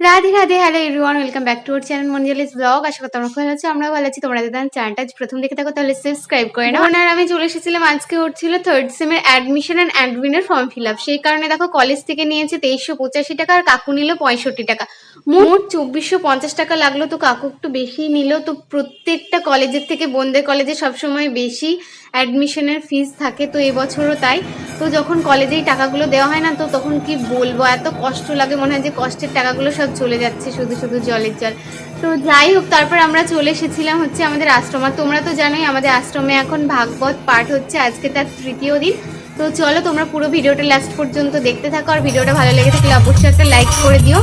Radhe Radhe hello everyone welcome back to our channel মঞ্জলিস blog আশা করি তোমরা ভালো আছো আমরা ভালো আছি। তোমরা যদি চ্যানেলটা প্রথম দেখে থাকো, তাহলে সাবস্ক্রাইব করে নাও। আর আমি চলে এসেছিলাম, আজকে হচ্ছিল থার্ড সেমের অ্যাডমিশন অ্যান্ড অ্যাডমিনের ফর্ম ফিল আপ সেই কারণে দেখো কলেজ থেকে নিয়েছে তেইশশো পঁচাশি টাকা, আর কাকু নিল পঁয়ষট্টি টাকা। মোট চব্বিশশো পঞ্চাশ টাকা লাগল, তো কাকু একটু বেশি নিল। তো প্রত্যেকটা কলেজের থেকে বোনদের কলেজে সবসময় বেশি অ্যাডমিশনের ফিস থাকে, তো এবছরও তাই। তো যখন কলেজেই টাকাগুলো দেওয়া হয় না, তো তখন কি বলব? এত কষ্ট লাগে, মনে হয় যে কষ্টের টাকাগুলো সব চলে যাচ্ছে শুধু শুধু জলের জল। তো যাই হোক, তারপর আমরা চলে এসেছিলাম হচ্ছে আমাদের আশ্রম। আর তোমরা তো জানোই আমাদের আশ্রমে এখন ভাগবত পাঠ হচ্ছে, আজকে তার তৃতীয় দিন। তো চলো, তোমরা পুরো ভিডিওটা লাস্ট পর্যন্ত দেখতে থাকো, আর ভিডিওটা ভালো লেগে থাকলে অবশ্যই একটা লাইক করে দিও।